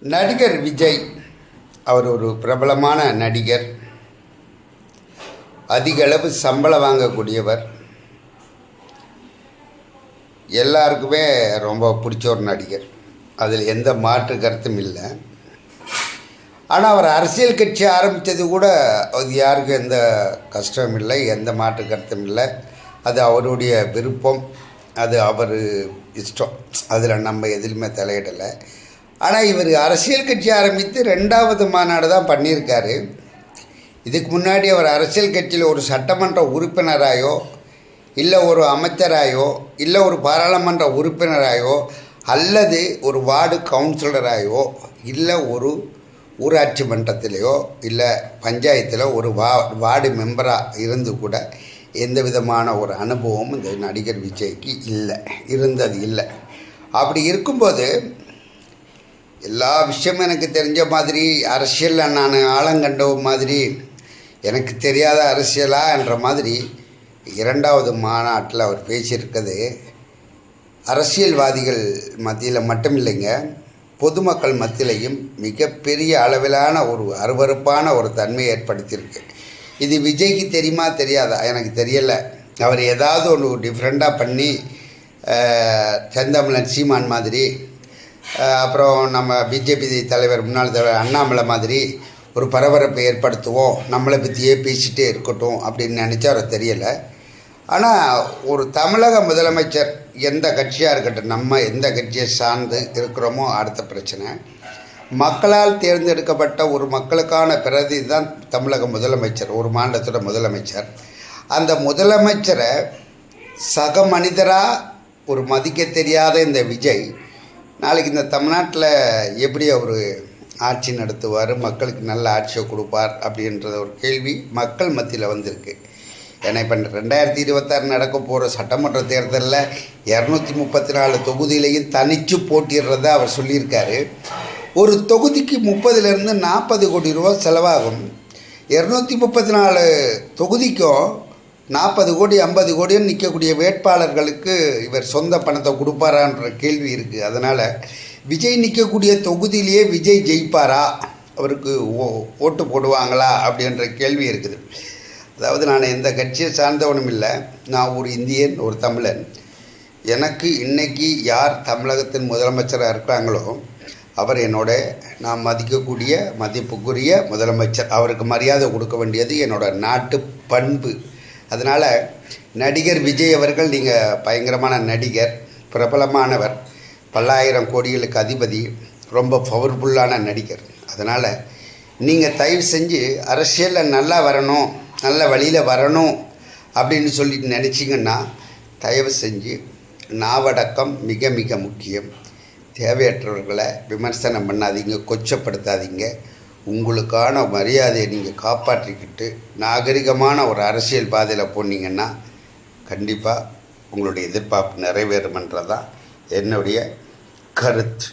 நடிகர் விஜய் அவர் ஒரு பிரபலமான நடிகர். அதிக அளவு சம்பளம் வாங்கக்கூடியவர். எல்லாருக்குமே ரொம்ப பிடிச்ச ஒரு நடிகர். அதில் எந்த மாற்று கருத்தும் இல்லை. ஆனால் அவர் அரசியல் கட்சி ஆரம்பித்தது கூட அது யாருக்கும் எந்த கஷ்டமும் இல்லை எந்த மாற்று கருத்தும் இல்லை. அது அவருடைய விருப்பம். அது அவர் இஷ்டம். அதில் நம்ம எதிலுமே தலையிடலை. ஆனால் இவர் அரசியல் கட்சி ஆரம்பித்து ரெண்டாவது மாநாடு தான் பண்ணியிருக்காரு. இதுக்கு முன்னாடி அவர் அரசியல் கட்சியில் ஒரு சட்டமன்ற உறுப்பினராயோ இல்லை ஒரு அமைச்சராயோ இல்லை ஒரு பாராளுமன்ற உறுப்பினராயோ அல்லது ஒரு வார்டு கவுன்சிலராயோ இல்லை ஒரு ஊராட்சி மன்றத்திலேயோ இல்லை பஞ்சாயத்தில் ஒரு வா வார்டு மெம்பராக இருந்து கூட எந்த விதமான ஒரு அனுபவமும் இந்த நடிகர் விஜய்க்கு இல்லை. இருந்தது இல்லை. அப்படி இருக்கும்போது எல்லா விஷயமும் எனக்கு தெரிஞ்ச மாதிரி அரசியலில் நான் ஆழங்கண்ட மாதிரி எனக்கு தெரியாத அரசியலா என்ற மாதிரி இரண்டாவது மாநாட்டில் அவர் பேசியிருக்கிறது அரசியல்வாதிகள் மத்தியில் மட்டும் இல்லைங்க பொதுமக்கள் மத்தியிலையும் மிகப்பெரிய அளவிலான ஒரு அருவருப்பான ஒரு தன்மையை ஏற்படுத்தியிருக்கு. இது விஜய்க்கு தெரியுமா தெரியாதா? எனக்கு தெரியலை. அவர் ஏதாவது ஒன்று டிஃப்ரெண்ட்டாக பண்ணி செந்தமிழன் சீமான் மாதிரி அப்புறம் நம்ம பிஜேபி தலைவர் முன்னாள் தலைவர் அண்ணாமலை மாதிரி ஒரு பரபரப்பை ஏற்படுத்துவோம் நம்மளை பற்றியே பேசிகிட்டே இருக்கட்டும் அப்படின்னு நினச்சா அவரை தெரியலை. ஆனால் ஒரு தமிழக முதலமைச்சர் எந்த கட்சியாக இருக்கட்டும் நம்ம எந்த கட்சியை சார்ந்து இருக்கிறோமோ அடுத்த பிரச்சனை. மக்களால் தேர்ந்தெடுக்கப்பட்ட ஒரு மக்களுக்கான பிரதி தான் தமிழக முதலமைச்சர் ஒரு மாநிலத்தோட முதலமைச்சர். அந்த முதலமைச்சரை சக மனிதராக ஒரு மதிக்க தெரியாத இந்த விஜய் நாளைக்கு இந்த தமிழ்நாட்டில் எப்படி அவர் ஆட்சி நடத்துவார் மக்களுக்கு நல்ல ஆட்சியை கொடுப்பார் அப்படின்றத ஒரு கேள்வி மக்கள் மத்தியில் வந்திருக்கு. ஏன்னா இப்போ ரெண்டாயிரத்தி இருபத்தாறு நடக்க போகிற சட்டமன்ற தேர்தலில் இரநூத்தி முப்பத்தி நாலு தொகுதியிலையும் தனித்து போட்டிடுறதா அவர் சொல்லியிருக்காரு. ஒரு தொகுதிக்கு முப்பதுலேருந்து நாற்பது கோடி ரூபா செலவாகும். இரநூத்தி முப்பத்தி நாலு தொகுதிக்கும் நாற்பது கோடி ஐம்பது கோடின்னு நிற்கக்கூடிய வேட்பாளர்களுக்கு இவர் சொந்த பணத்தை கொடுப்பாரான்ற கேள்வி இருக்குது அதனால் விஜய் நிற்கக்கூடிய தொகுதியிலேயே விஜய் ஜெயிப்பாரா? அவருக்கு ஓ ஓட்டு போடுவாங்களா? அப்படின்ற கேள்வி இருக்குது. அதாவது நான் எந்த கட்சியை சார்ந்தவனும் இல்லை. நான் ஒரு இந்தியன் ஒரு தமிழன். எனக்கு இன்றைக்கி யார் தமிழகத்தின் முதலமைச்சராக இருக்கிறாங்களோ அவர் என்னோட நான் மதிக்கக்கூடிய மதிப்புக்குரிய முதலமைச்சர். அவருக்கு மரியாதை கொடுக்க வேண்டியது என்னோட நாட்டு பண்பு. அதனால் நடிகர் விஜய் அவர்கள் நீங்கள் பயங்கரமான நடிகர் பிரபலமானவர் பல்லாயிரம் கோடிகளுக்கு அதிபதி ரொம்ப பவர்ஃபுல்லான நடிகர். அதனால் நீங்கள் தயவு செஞ்சு அரசியலில் நல்லா வரணும் நல்ல வழியில் வரணும் அப்படின்னு சொல்லிட்டு நினச்சிங்கன்னா தயவு செஞ்சு நாவடக்கம் மிக மிக முக்கியம். தேவையற்றவர்களை விமர்சனம் பண்ணாதீங்க கொச்சப்படுத்தாதீங்க. உங்களுக்கான மரியாதையை நீங்கள் காப்பாற்றிக்கிட்டு நாகரிகமான ஒரு அரசியல் பாதையில் போனீங்கன்னா கண்டிப்பாக உங்களுடைய எதிர்பார்ப்பு நிறைவேறுமன்றதான் என்னுடைய கருத்து.